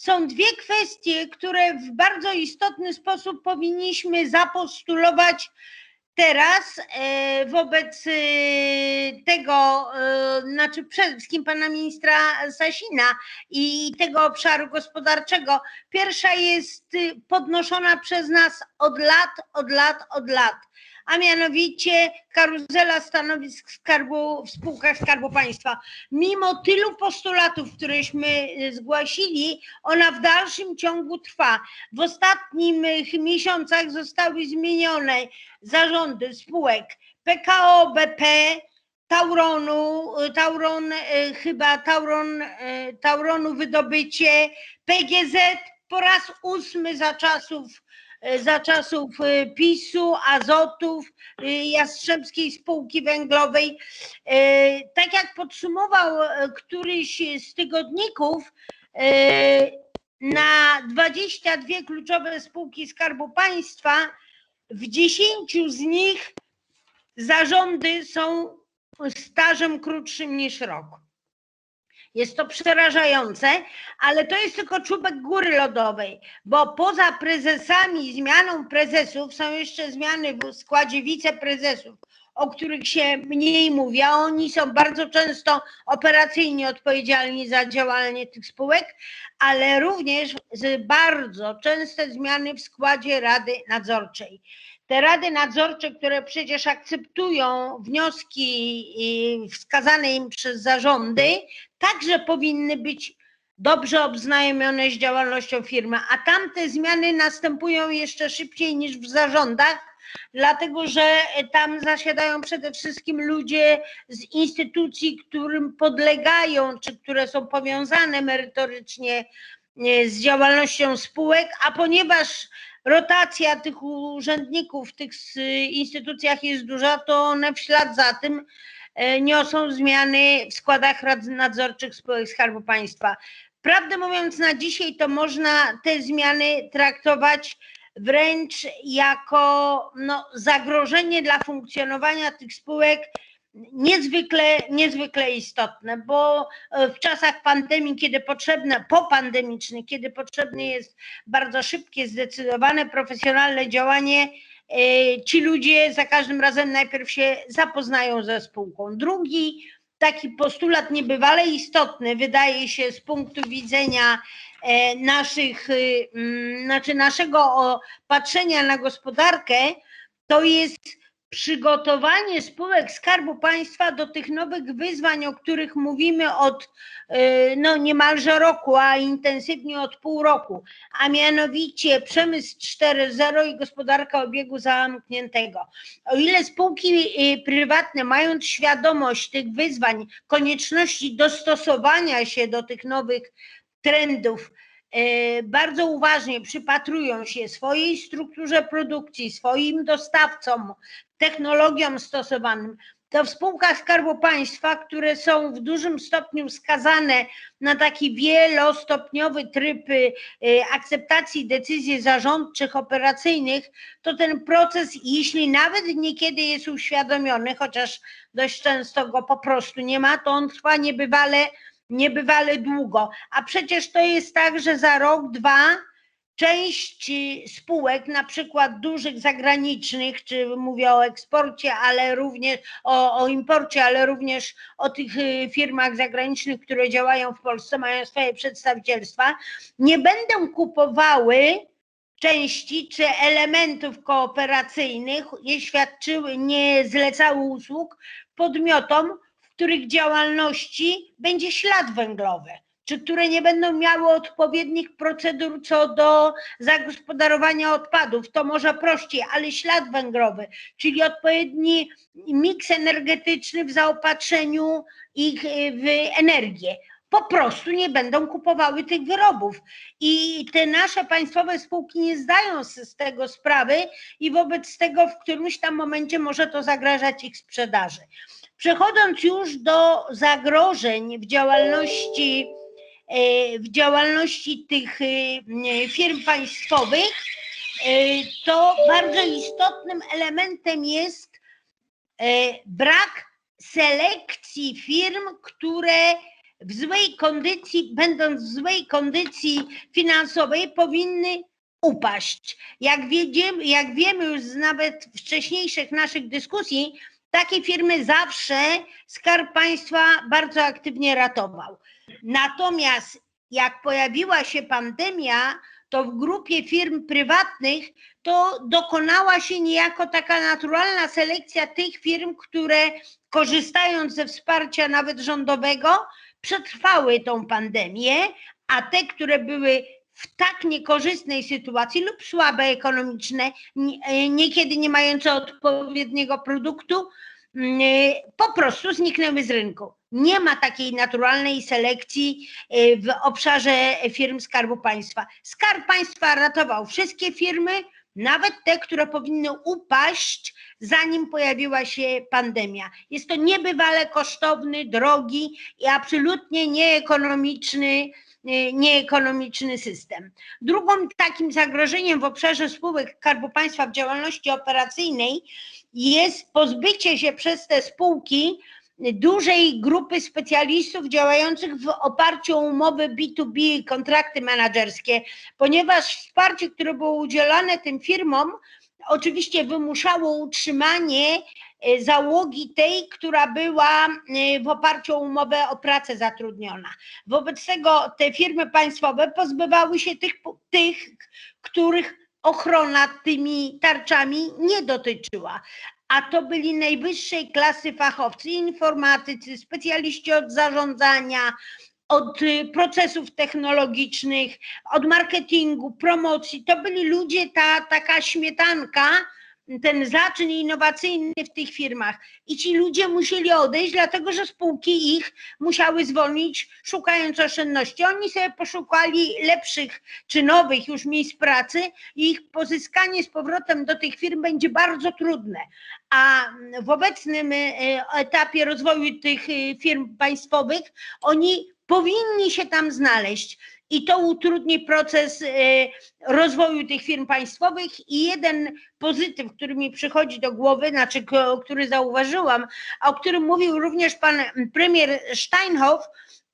są dwie kwestie, które w bardzo istotny sposób powinniśmy zapostulować teraz e, wobec e, tego, e, znaczy przede wszystkim pana ministra Sasina i tego obszaru gospodarczego. Pierwsza jest podnoszona przez nas od lat, od lat, od lat a mianowicie karuzela stanowisk skarbu, w spółkach Skarbu Państwa. Mimo tylu postulatów, któreśmy zgłosili, ona w dalszym ciągu trwa. W ostatnich miesiącach zostały zmienione zarządy spółek PKO BP, Tauronu, Tauron, e, chyba Tauron, Tauronu Wydobycie, PGZ po raz ósmy za czasów za czasów e, PiSu, Azotów, e, Jastrzębskiej Spółki Węglowej. Tak jak podsumował któryś z tygodników, na 22 kluczowe spółki Skarbu Państwa, w 10 z nich zarządy są stażem krótszym niż rok. Jest to przerażające, ale to jest tylko czubek góry lodowej, bo poza prezesami, zmianą prezesów są jeszcze zmiany w składzie wiceprezesów, o których się mniej mówi, a oni są bardzo często operacyjnie odpowiedzialni za działanie tych spółek, ale również bardzo częste zmiany w składzie Rady Nadzorczej te rady nadzorcze, które przecież akceptują wnioski wskazane im przez zarządy, także powinny być dobrze obznajomione z działalnością firmy, a tamte zmiany następują jeszcze szybciej niż w zarządach, dlatego że tam zasiadają przede wszystkim ludzie z instytucji, którym podlegają, czy które są powiązane merytorycznie e, z działalnością spółek, a ponieważ rotacja tych urzędników w tych instytucjach jest duża, to one w ślad za tym e, niosą zmiany w składach rad nadzorczych spółek Skarbu Państwa. Prawdę mówiąc, na dzisiaj to można te zmiany traktować wręcz jako no, zagrożenie dla funkcjonowania tych spółek niezwykle, niezwykle istotne, bo e, w czasach pandemii, kiedy potrzebne, popandemicznych, kiedy potrzebne jest bardzo szybkie, zdecydowane, profesjonalne działanie, e, ci ludzie za każdym razem najpierw się zapoznają ze spółką. Drugi taki postulat niebywale istotny, wydaje się, z punktu widzenia e, naszych, znaczy naszego patrzenia na gospodarkę, to jest przygotowanie spółek Skarbu Państwa do tych nowych wyzwań, o których mówimy od e, no, niemalże roku, a intensywnie od pół roku, a mianowicie przemysł 4.0 i gospodarka obiegu zamkniętego. O ile spółki e, prywatne, mając świadomość tych wyzwań, konieczności dostosowania się do tych nowych trendów, bardzo uważnie przypatrują się swojej strukturze produkcji, swoim dostawcom, technologiom stosowanym, to w spółkach Skarbu Państwa, które są w dużym stopniu skazane na taki wielostopniowy tryb y, akceptacji decyzji zarządczych, operacyjnych, to ten proces, jeśli nawet niekiedy jest uświadomiony, chociaż dość często go po prostu nie ma, to on trwa niebywale niebywale długo. A przecież to jest tak, że za rok, dwa część spółek, na przykład dużych zagranicznych, czy mówię o eksporcie, ale również o, o imporcie, ale również o tych y, firmach zagranicznych, które działają w Polsce, mają swoje przedstawicielstwa, nie będą kupowały części czy elementów kooperacyjnych, nie świadczyły, nie zlecały usług podmiotom, których działalności będzie ślad węglowy, czy które nie będą miały odpowiednich procedur co do zagospodarowania odpadów. To może prościej, ale ślad węglowy, czyli odpowiedni miks energetyczny w zaopatrzeniu ich w energię po prostu nie będą kupowały tych wyrobów. I te nasze państwowe spółki nie zdają z tego sprawy i wobec tego w którymś tam momencie może to zagrażać ich sprzedaży. Przechodząc już do zagrożeń w działalności, e, w działalności tych e, firm państwowych, e, to bardzo istotnym elementem jest brak selekcji firm, które w złej kondycji, będąc w złej kondycji finansowej, powinny upaść. Jak, wiedziemy, jak wiemy już z nawet wcześniejszych naszych dyskusji, takie firmy zawsze Skarb Państwa bardzo aktywnie ratował. Natomiast jak pojawiła się pandemia, to w grupie firm prywatnych to dokonała się niejako taka naturalna selekcja tych firm, które korzystając ze wsparcia nawet rządowego, przetrwały tą pandemię, a te, które były w tak niekorzystnej sytuacji lub słabe ekonomiczne, niekiedy nie mające odpowiedniego produktu, mm, po prostu zniknęły z rynku. Nie ma takiej naturalnej selekcji y, w obszarze firm Skarbu Państwa. Skarb Państwa ratował wszystkie firmy, nawet te, które powinny upaść, zanim pojawiła się pandemia. Jest to niebywale kosztowny, drogi i absolutnie nieekonomiczny, y, nieekonomiczny system. Drugim takim zagrożeniem w obszarze spółek Skarbu Państwa w działalności operacyjnej jest pozbycie się przez te spółki dużej grupy specjalistów działających w oparciu o umowy B2B, kontrakty menedżerskie, ponieważ wsparcie, które było udzielane tym firmom, oczywiście wymuszało utrzymanie e, załogi tej, która była e, w oparciu o umowę o pracę zatrudniona. Wobec tego te firmy państwowe pozbywały się tych, tych których ochrona tymi tarczami nie dotyczyła a to byli najwyższej klasy fachowcy, informatycy, specjaliści od zarządzania, od y, procesów technologicznych, od marketingu, promocji. To byli ludzie, ta taka śmietanka, ten zaczyn innowacyjny w tych firmach. I ci ludzie musieli odejść, dlatego że spółki ich musiały zwolnić, szukając oszczędności. Oni sobie poszukali lepszych czy nowych już miejsc pracy i ich pozyskanie z powrotem do tych firm będzie bardzo trudne. A w obecnym e, etapie rozwoju tych e, firm państwowych oni powinni się tam znaleźć i to utrudni proces e, rozwoju tych firm państwowych. I jeden pozytyw, który mi przychodzi do głowy, znaczy, który zauważyłam, o którym mówił również pan premier Steinhoff,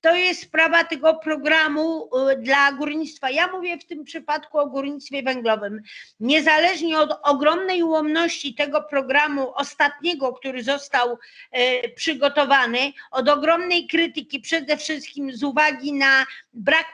to jest sprawa tego programu y, dla górnictwa. Ja mówię w tym przypadku o górnictwie węglowym. Niezależnie od ogromnej ułomności tego programu ostatniego, który został y, przygotowany, od ogromnej krytyki przede wszystkim z uwagi na brak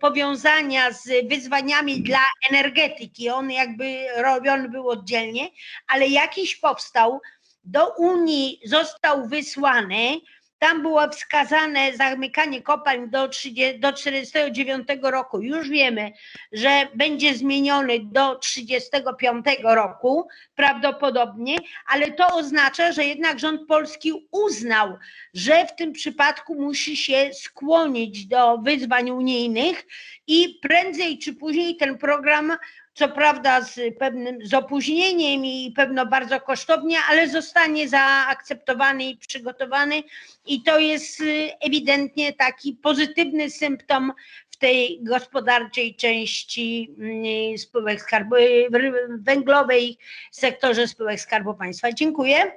powiązania z wyzwaniami dla energetyki, on jakby robiony był oddzielnie, ale jakiś powstał, do Unii został wysłany, tam było wskazane zamykanie kopalń do, 30, do 49 roku. Już wiemy, że będzie zmieniony do 35 roku prawdopodobnie, ale to oznacza, że jednak rząd polski uznał, że w tym przypadku musi się skłonić do wyzwań unijnych i prędzej czy później ten program co prawda z pewnym z opóźnieniem i pewno bardzo kosztownie, ale zostanie zaakceptowany i przygotowany i to jest y, ewidentnie taki pozytywny symptom w tej gospodarczej części mm, spółek skarbu, węglowej w sektorze spółek Skarbu Państwa. Dziękuję.